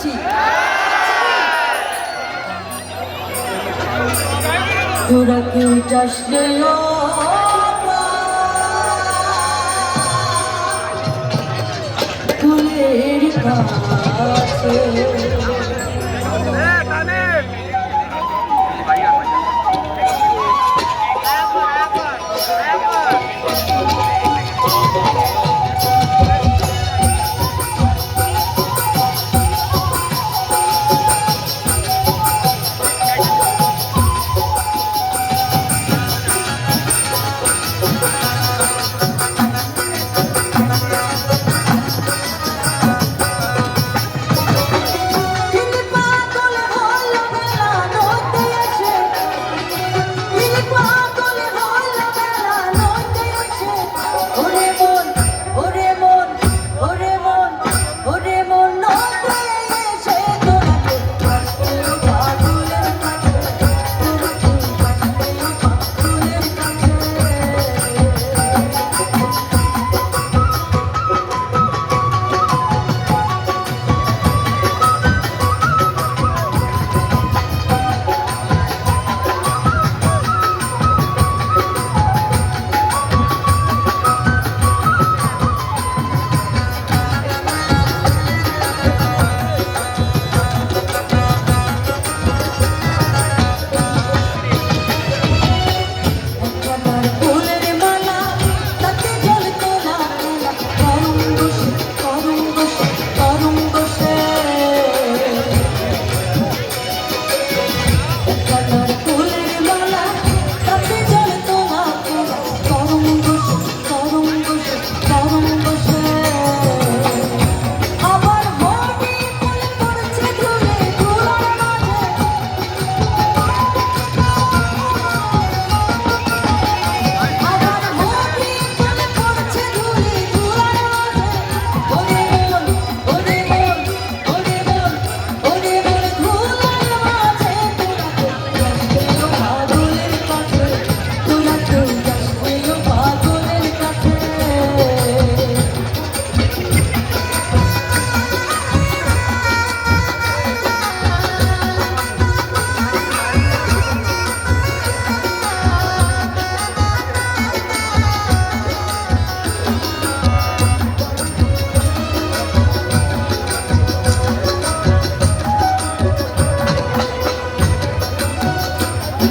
আছি। তোরা কেউ চাষ ফুলের কাজ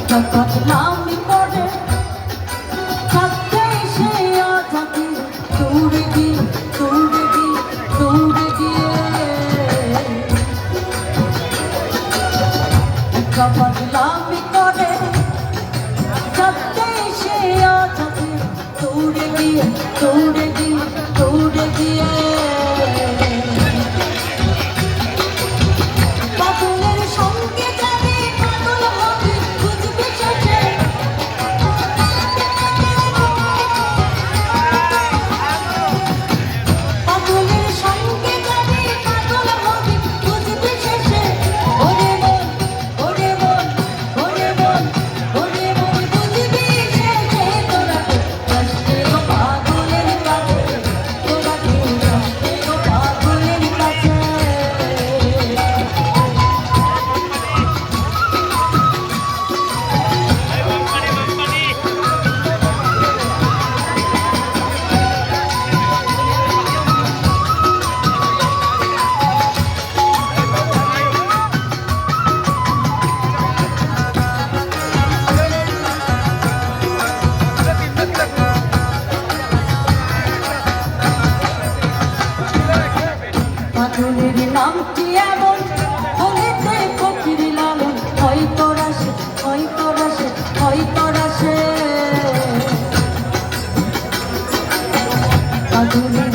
Não. পাগলের নাম কি এমন? হলেতে ফকির লালন হয়তো রাসে হয়তো রাসে হয়তো রাসে পাগলের